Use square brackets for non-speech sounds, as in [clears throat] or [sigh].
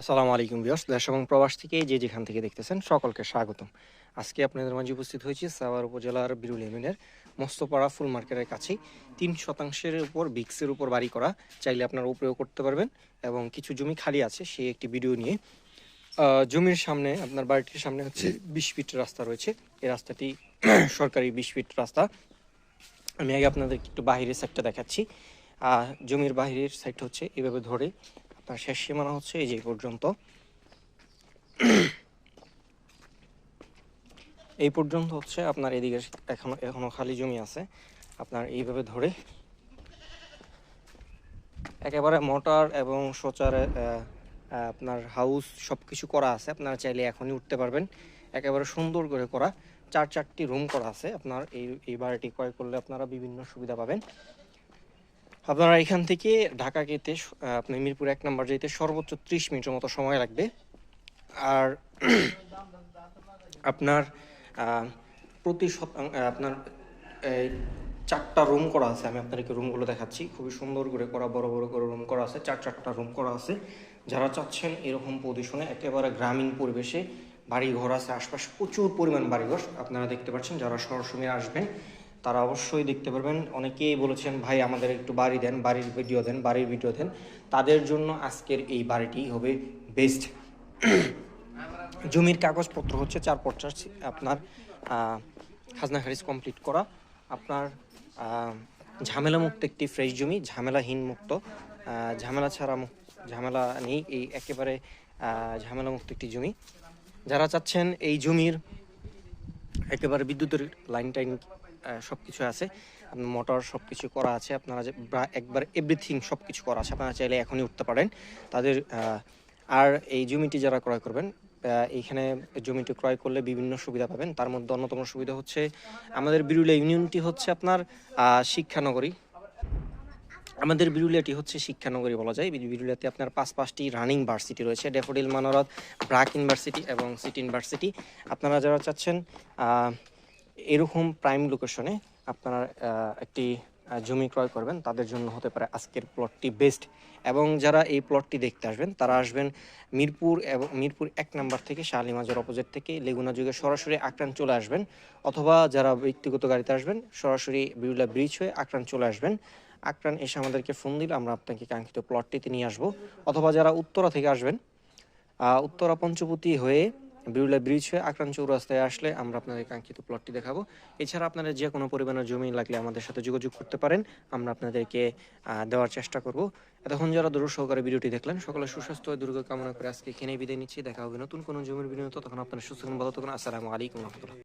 আসসালামু আলাইকুম বিয়স দেশ এবং প্রবাস থেকে যে যেখান থেকে দেখতেছেন সকলকে স্বাগতম। আজকে আপনাদের মাঝে উপস্থিত হয়েছি সাভার উপজেলার বিরুল ইউনিয়নের মস্তপাড়া ফুল মার্কেটের কাছেই। তিন শতাংশের উপর বিক্সের উপর বাড়ি করা চাইলে আপনারা উপরেও করতে পারবেন এবং কিছু জমি খালি আছে সেই একটি ভিডিও নিয়ে। জমির সামনে আপনার বাড়িটির সামনে হচ্ছে বিশ ফিট রাস্তা রয়েছে। এই রাস্তাটি [clears throat] সরকারি বিশ ফিট রাস্তা। আমি আগে আপনাদেরকে একটু বাহিরের সাইডটা দেখাচ্ছি। আর জমির বাহিরের সাইডটা হচ্ছে এভাবে ধরে। আপনার শেষ সীমানা হচ্ছে এই যে পর্যন্ত। এই পর্যন্ত হচ্ছে আপনার এদিকে এখনও এখনও খালি জমি আছে। আপনার এইভাবে ধরে একেবারে মোটর এবং সোচারে আপনার হাউস সব কিছু করা আছে। আপনারা চাইলে এখনই উঠতে পারবেন। একেবারে সুন্দর করে করা। চার চারটি রুম করা আছে। আপনার এই এই বাড়িটি ক্রয় করলে আপনারা বিভিন্ন সুবিধা পাবেন। আপনারা এখান থেকে ঢাকা আহ, আপনি মিরপুর এক নম্বর যেতে সর্বোচ্চ ত্রিশ মিনিটের মতো সময় লাগবে। আর [clears throat] আপনার প্রতি আপনার চারটা রুম করা আছে আমি আপনাদেরকে রুমগুলো দেখাচ্ছি। খুবই সুন্দর করে করা বড় বড় করে রুম করা আছে চার চারটা রুম করা আছে। যারা চাচ্ছেন এরকম পজিশনে একেবারে গ্রামীণ পরিবেশে বাড়ি ঘর আছে আশপাশে প্রচুর পরিমাণ বাড়িঘর। আপনারা দেখতে পাচ্ছেন যারা সরাসরি আসবেন তারা অবশ্যই দেখতে পারবেন। অনেকেই বলেছেন, ভাই, আমাদের একটু বাড়ি দেন, বাড়ির ভিডিও দেন, বাড়ির ভিডিও দেন। তাদের জন্য আজকের এই বাড়িটি হবে বেস্ট জমির কাগজপত্র হচ্ছে চার পঞ্চাশ আপনার খাজনা খারিজ কমপ্লিট করা। আপনার ঝামেলা মুক্ত একটি ফ্রেশ জমি ঝামেলাহীন মুক্ত ঝামেলা ছাড়া ঝামেলা নেই, এই একেবারে ঝামেলা মুক্ত একটি জমি। যারা চাচ্ছেন এই জমির একেবারে বিদ্যুতের লাইন টাইন সব কিছু আছে। মোটর সব কিছু করা আছে। আপনারা যে একবার এভরিথিং সব কিছু করা আছে, আপনারা চাইলে এখনই উঠতে পারেন। তাদের আর এই জমিটি যারা ক্রয় করবেন এইখানে জমিটি ক্রয় করলে বিভিন্ন সুবিধা পাবেন। তার মধ্যে অন্যতম সুবিধা হচ্ছে, আমাদের বিরুলিয়া ইউনিয়নটি হচ্ছে আপনার শিক্ষানগরী। আমাদের বিরুলিয়াটি হচ্ছে শিক্ষানগরী বলা যায়। বিরুলিয়াতে আপনার পাঁচ পাঁচটি রানিং ভার্সিটি রয়েছে ডেফোডিল মানরত, ব্রাক ইউনিভার্সিটি এবং সিটি ইউনিভার্সিটি। আপনারা যারা চাচ্ছেন এরকম প্রাইম লোকেশনে আপনারা একটি জমি ক্রয় করবেন, তাদের জন্য হতে পারে আজকের প্লটটি বেস্ট। এবং যারা এই প্লটটি দেখতে আসবেন, তারা আসবেন মিরপুর এবং মিরপুর এক নাম্বার থেকে শালিমাজার অপোজিট থেকে লেগুনা যুগে সরাসরি আক্রান্ত চলে আসবেন। অথবা যারা ব্যক্তিগত গাড়িতে আসবেন, সরাসরি বিরুলা ব্রিজ হয়ে আক্রান্ত চলে আসবেন। আক্রান এসে আমাদেরকে ফোন দিলে, আমরা আপনাকে কাঙ্ক্ষিত প্লটটিতে নিয়ে আসব। অথবা যারা উত্তরা থেকে আসবেন উত্তরা পঞ্চবতী হয়ে বিরুলা ব্রিজ হয়ে আক্রান্ত চৌরাস্তায় আসলে আমরা আপনাদের কাঙ্ক্ষিত প্লটটি দেখাবো। এছাড়া আপনারা যে কোনো পরিমাণের জমি লাগলে আমাদের সাথে যোগাযোগ করতে পারেন, আমরা আপনাদেরকে দেওয়ার চেষ্টা করব। এতক্ষণ যারা দূর সহকারে ভিডিওটি দেখলেন, সকলে সুস্বাস্থ্য দুর্গ কামনা করে আজকে এখানেই বিদায় নিচ্ছি। দেখা হবে নতুন কোনো জমির বিনিয়োগ তখন আপনার সুস্থ ভালো তখন আসসালামু আলাইকুম রহমতুল্লাহ।